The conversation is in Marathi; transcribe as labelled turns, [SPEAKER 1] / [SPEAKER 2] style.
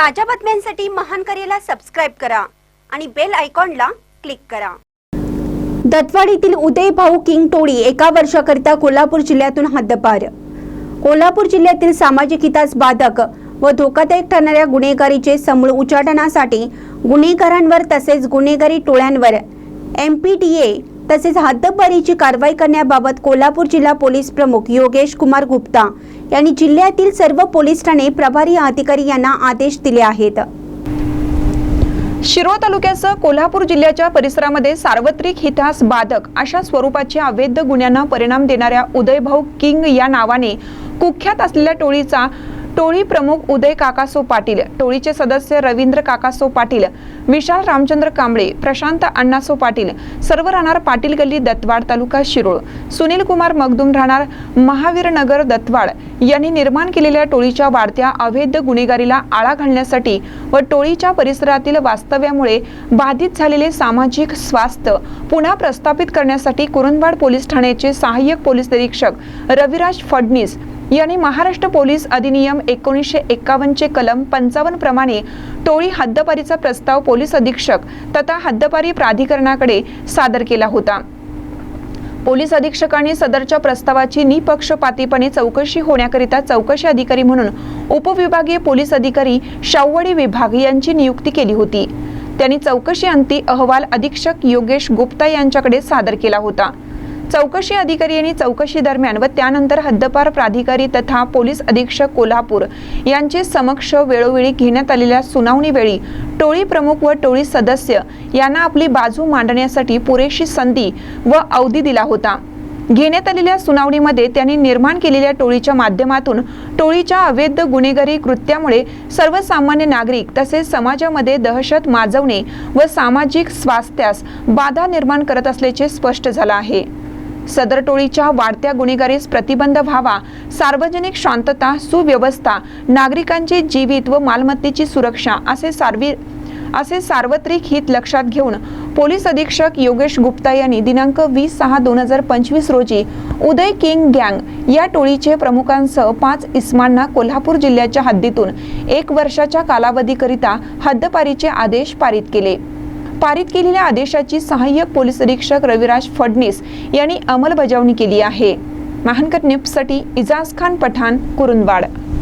[SPEAKER 1] ताज्या बातम्यांसाठी महान करेला सबस्क्राईब करा आणि बेल आयकॉनला क्लिक करा. दत्वाडीतील उदय भाऊ किंग टोळी एका वर्षाकरिता कोल्हापूर जिल्ह्यातून हद्दपार. कोल्हापूर जिल्ह्यातील सामाजिक हितास बाधक व धोकादायक ठरणाऱ्या गुन्हेगारीचे समूळ उच्चाटनासाठी गुन्हेगारांवर तसेच गुन्हेगारी टोळ्यांवर एम पी टी ए तसेच हद्दपारीची कारवाई करण्याबाबत कोल्हापूर जिल्हा पोलीस प्रमुख योगेश कुमार गुप्ता यांनी जिल्ह्यातील सर्व पोलीस ठाणे प्रभारी अधिकारी यांना आदेश दिले आहेत.
[SPEAKER 2] शिरोळ तालुक्यासह कोल्हापूर जिल्ह्याच्या परिसरामध्ये सार्वत्रिक हितास बाधक अशा स्वरूपाच्या अवैध गुन्ह्यांना परिणाम देणाऱ्या उदयभाऊ किंग या नावाने कुख्यात असलेल्या टोळीचा टोळी प्रमुख उदय काकासो पाटील टोळीचे सदस्य रवींद्र काकासो पाटील विशाल रामचंद्र कांबळे प्रशांत अण्णासो पाटील सर्व राहणार पाटील गल्ली दत्तवाड तालुका शिरोळ. सुनील कुमार मगदुम राहणार महावीर नगर दत्तवाड. यांनी निर्माण केलेल्या टोळीच्या वाढत्या अवैध गुन्हेगारीला आळा घालण्यासाठी व टोळीच्या परिसरातील वास्तव्यामुळे बाधित झालेले सामाजिक स्वास्थ्य पुन्हा प्रस्थापित करण्यासाठी कुरुंदवाड पोलीस ठाण्याचे सहाय्यक पोलीस निरीक्षक रविराज फडणीस यांनी महाराष्ट्र पोलीस अधिनियम एकोणीसशे एक्कावन्नचे कलम पंचावन्न प्रमाणे टोळी हद्दपारीचा प्रस्ताव पोलीस अधीक्षक तथा हद्दपारी प्राधिकरणाकडे सादर केला होता. पोलीस अधीक्षकांनी सदरच्या प्रस्तावाची निपक्षपातीपणे चौकशी होण्याकरिता चौकशी अधिकारी म्हणून उपविभागीय पोलीस अधिकारी शाववडी विभाग यांची नियुक्ती केली होती. त्यांनी चौकशी अंती अहवाल अधीक्षक योगेश गुप्ता यांच्याकडे सादर केला होता. चौकशी अधिकारी यांनी चौकशी दरम्यान व त्यानंतर हद्दपार प्राधिकारी तथा पोलीस अधीक्षक कोल्हापूर यांचे समक्ष वेळोवेळी घेण्यात आलेल्या सुनावणीवेळी टोळी प्रमुख व टोळी सदस्य यांना आपली बाजू मांडण्यासाठी पुरेशी संधी व अवधी दिला होता. घेण्यात आलेल्या सुनावणीमध्ये त्यांनी निर्माण केलेल्या टोळीच्या माध्यमातून टोळीच्या अवैध गुन्हेगारी कृत्यामुळे सर्वसामान्य नागरिक तसेच समाजामध्ये दहशत माजवणे व सामाजिक स्वास्थ्यास बाधा निर्माण करत असल्याचे स्पष्ट झालं आहे. सदर टोळीच्या वाढत्या गुन्हेगारीस प्रतिबंध व्हावा सार्वजनिक शांतता सुव्यवस्था नागरिकांचे जीवित व मालमत्तेची सुरक्षा असे सार्वी असे सार्वत्रिक हित लक्षात घेऊन पोलीस अधीक्षक योगेश गुप्ता यांनी दिनांक वीस सहा दोन हजार पंचवीस रोजी उदय किंग गँग या टोळीचे प्रमुखांसह पाच इस्मांना कोल्हापूर जिल्ह्याच्या हद्दीतून एक वर्षाच्या कालावधीकरिता हद्दपारीचे आदेश पारित केले. पारित केलेल्या आदेशाची सहाय्यक पोलीस अधीक्षक रविराज फडणीस यांनी अंमलबजावणी केली आहे. महानकर न्यूजसाठी इजाज खान पठाण कुरुंदवाड.